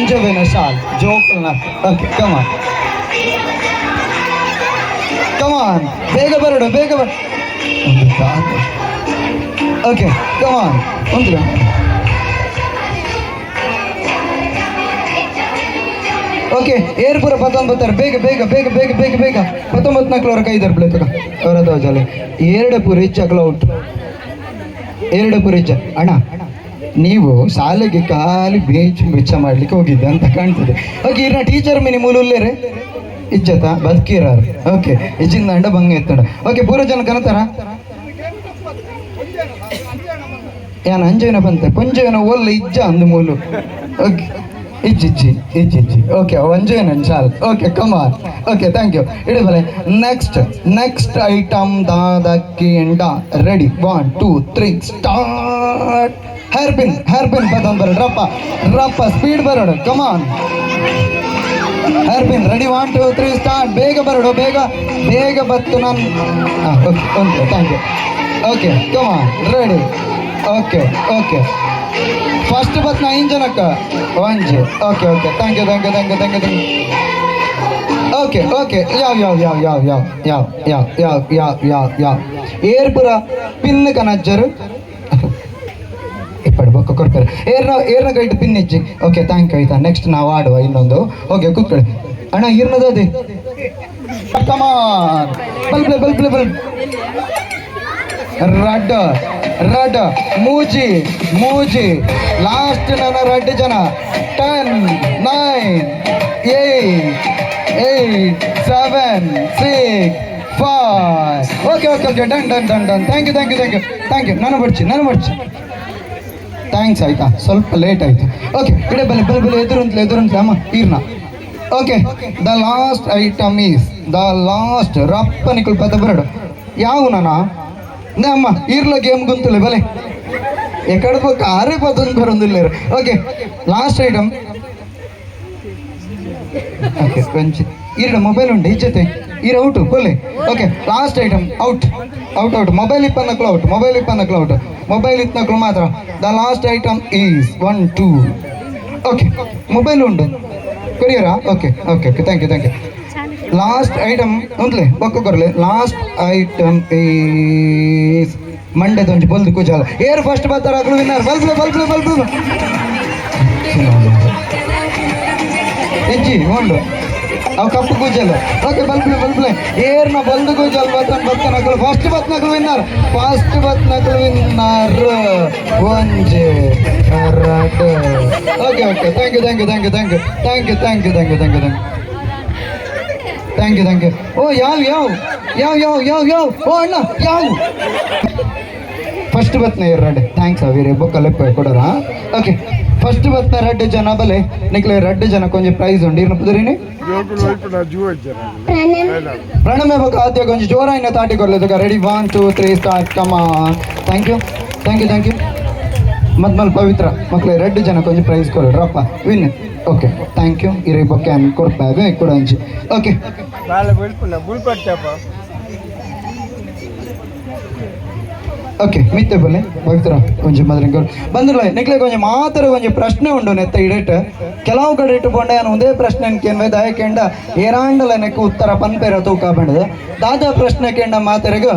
ಅಂಜವೇನ shawl ಜೋಕಲ್ನ okay come on ಕಮಾನ್ ಬೇಗ ಬರಡು ಬೇಗ ಬರ ಓಕೆ ಕಮಾನ್ ಒಂದು ಓಕೆ ಏರ್ಪುರ ಪತ್ತೊಂಬತ್ತರ ಬೇಗ ಬೇಗ ಬೇಗ ಬೇಗ ಬೇಗ ಬೇಗ ಪತ್ತೊಂಬತ್ತು ನಾಲ್ಕುವರೆಗೆ ಐದಾರು ಪ್ಲೇಟ್ ಅವರ ಜಾಲೆ ಎರಡು ಪುರ ಹೆಚ್ಚಾಗಲ ಉಂಟು ಎರಡು ಪುರ ಹೆಚ್ಚ ಅಣ್ಣ ನೀವು ಶಾಲೆಗೆ ಖಾಲಿ ಬೀಚ್ ಮಿಚ್ಚ ಮಾಡ್ಲಿಕ್ಕೆ ಹೋಗಿದ್ದೆ ಅಂತ ಕಾಣ್ತದೆ. ಓಕೆ ಇರ ಟೀಚರ್ ಮಿನಿ ಮೂಲುಲ್ಲೇರೆ ಇಜ್ಜತ ಬದುಕಿರಾರು ಓಕೆ ಇಜ್ಜಿಂದ ಅಂಡ ಭಂಗ ಎತ್ತಂಡ. ಓಕೆ ಪೂರ ಜನ ಕನತಾರ? ಯಾನ್ ಅಂಜೇನ ಬಂತೆ? ಪಂಜೇನ ಒಲ್ಲ, ಇಜ್ಜ ಅಂದ ಮೂಲು. ಓಕೆ ಇಜ್ಜಿಜ್ಜಿ ಇಜ್ಜಿಜ್ಜಿ ಓಕೆ ಒಂಜೇನ ಚಾಲ್ ಓಕೆ ಕಮಾರ್ ಓಕೆ ಥ್ಯಾಂಕ್ ಯು ಇಡಿ ಬಲೆ. ನೆಕ್ಸ್ಟ್ ನೆಕ್ಸ್ಟ್ ಐಟಮ್ ದಾದಕ್ಕಿ ಎಂಡ. Ready one two three start hairpin hairpin ಪದಂ ಬರೋಡು ರಪ್ಪ ರಪ್ಪ speed ಬರೋಡು come on hairpin ready one two three start ಬೇಗ ಬರೋಡು ಬೇಗ ಬೇಗ ಬತ್ತು ನಾನು ಹಾಂ okay okay thank you okay come on ready okay okay first ಬತ್ ನಾ ಇಂಜನಕ್ಕ ಒಂಜಿ okay okay thank you thank you thank you thank you thank you okay okay ಯಾವ ಯಾವ ಯಾವ ಯಾವ ಯಾವ ಯಾವ ಯಾವ ಯಾವ ಯಾವ ಯಾವ ಯಾವ ಏರ್ಪುರ ಪಿನ್ ಕನಜ್ಜರು ಇಪ್ಪಡು ಬೊಕ್ಕ ಕೊಡ್ತಾರೆ ಏರ್ನ ಏರ್ನ ಗೈಟ್ ಪಿನ್ ಓಕೆ ಥ್ಯಾಂಕ್ ಯು ಆಯ್ತಾ. ನೆಕ್ಸ್ಟ್ ನಾವು ಆಡುವ ಇನ್ನೊಂದು. ಓಕೆ ಕೂತ್ಕೊಳ್ಳಿ ಅಣ್ಣ ಇರ್ನದೇ ಕಮಾನ್ ಬಲ್ ಬ್ಲ ಬಲ್ ಬ್ಲ ಬಲ್ ರಡ್ ರಡ್ ಮೂಜಿ ಮೂಜಿ. ಲಾಸ್ಟ್ ನನ್ನ ರಡ್ ಜನ. Ten nine eight eight seven six five okay okay okay done done done done thank you thank you thank you thank you ನಾನು ಬರ್ಚಿ ನಾನು ಬರ್ಚಿ ಥ್ಯಾಂಕ್ಸ್ ಆಯ್ತಾ? ಸ್ವಲ್ಪ ಲೇಟ್ ಆಯ್ತು. ಓಕೆ ಇಡೆ ಬಲೆ ಬಲೆ ಬಲ್ಲಿ ಎದುರುಂತ್ಲೆ ಎದುರುಂತ್ಲೆ ಅಮ್ಮ ಈರ್ನ okay the last item is the last ರಪ್ಪ ನಿಕಲ್ ಪದ ಬರಡು. ಯಾವ ನಾನಾ? ನೇ ಅಮ್ಮ ಈರ್ಲ ಗೇಮ್ ಗುಂತಲೆ ಬಲೆ ಎಕಡೆ ಪಕ್ಕ ಆರೇ ಪದೊಂದು ಬರೊಂದಿಲ್ಲ okay last item okay mobile ಉಂಟು, ಇಜ್ಜತೆ. ಈರ ಔಟು ಕೊಲೆ okay last item out out out mobile ಇಪ್ಪನ್ನಕ್ಕೂ out mobile ಇಪ್ಪನ್ನಕ್ಕೂ ಔಟ್ ಮೊಬೈಲ್ ಇತ್ತನಕ್ಲು ಮಾತ್ರ. The last item is one two okay mobile ಉಂಡು ಕೊರಿಯರಾ okay okay okay thank you thank you last item ಉಂಟ್ಲೆ? ಬೊಕ್ಕ ಕೊರಲೆ ಲಾಸ್ಟ್ ಐಟಮ್ ಈಸ್ ಮಂಡ್ಯದೊಂದು ಬಲ್ದು ಕುಜಾಲ. ಏರ್ ಫಸ್ಟ್ ಬರ್ತಾರ ಅಗ್ಲು ವಿನ್ನರ್ ಬಲ್ಬ್ಲು ಬಲ್ಬ್ಲು ಬಲ್ಬ್ಲು ಹೆಜ್ಜಿ ಹೊಂಡು ಅವು ಕಪ್ಪು ಕೂಜಲು ಓಕೆ ಬಲ್ಬ್ಲೆ ಬಲ್ಬ್ಲೆ ಏರ್ನ ಬಂದು ಕೂಜಲ್ ಬತ್ತನ್ ಬತ್ತ ನಕಲು ಫಸ್ಟ್ ಬತ್ ನಕಲು ವಿನ್ನರ್ ಫಸ್ಟ್ ಬತ್ ನಕಲು ವಿನ್ನರ್ ಒಂಜೆ ಎರಡು okay okay thank you thank you thank you thank you thank you thank you thank you thank you thank you thank you thank you ಓ ಯಾವ ಯಾವ ಯಾವ ಯಾವ ಯಾವ ಯಾವ ಓ ಅಣ್ಣ ಯಾವ ಫಸ್ಟ್ ಬತ್ನ ಎರಡು ಥ್ಯಾಂಕ್ಸ್ ಅವೀರಿ ಬುಕ್ ಲೆಪ್ಪ ಕೊಡೋರ? ಓಕೆ ಫಸ್ಟ್ ಬತ್ತ ರೆಡ್ ಜನ ಬಲೆ. ನಿಕ್ಲೆ ರೆಡ್ ಜನ ಕೊಂಚ ಪ್ರೈಸ್ ಉಂಡಿ ಇರ್ನ ಪುದರಿನಿ ಪ್ರಣಮೆ ಬಕ ಆದ್ಯ ಕೊಂಚ ಜೋರಾಯಿನ ತಾಟಿ ಕೊರ್ಲೆ ready 1 2 3 start come on thank you thank you thank you ಮದ್ಮಲ್ ಪವಿತ್ರ. ಮಕ್ಕಳೇ ರೆಡ್ ಜನ ಕೊಂಚ prize ಕೊರ್ಲೆ drop win okay thank you ಇರೇ ಬಕ ಆನ್ ಕೊರ್ಪಾ ಬೇಕ ಕೊಡಂಜಿ ಓಕೆ ಬಾಲ ಬಿಲ್ಕುಲ್ ಓಕೆ ಮಿತ್ತೆ ಬಲ್ಲೆ ಪವಿತ್ರ ಕೊಂಚ ಮದ್ರಿಂಗ್ ಬಂದಿಲ್ಲ ನಿಕ್ಲೆ ಕೊಂಚ ಮಾತ್ರ ಕೊಂಚ ಪ್ರಶ್ನೆ ಉಂಡು ನೆತ್ತ ಇಡೇಟ್ ಕೆಲವು ಕಡೆ ಇಟ್ಟು ಪೊಂಡೆ ನಾನು ಒಂದೇ ಪ್ರಶ್ನೆ ಕೇಂದ್ರ ದಯಕೆಂಡ ಏರಾಂಡಲ ನೆಕ್ಕು ಉತ್ತರ ಪನ್ಪೇರ ತೂಕ ಬಂಡದ. ದಾದ ಪ್ರಶ್ನೆ ಕೇಂಡ ಮಾತರೆಗ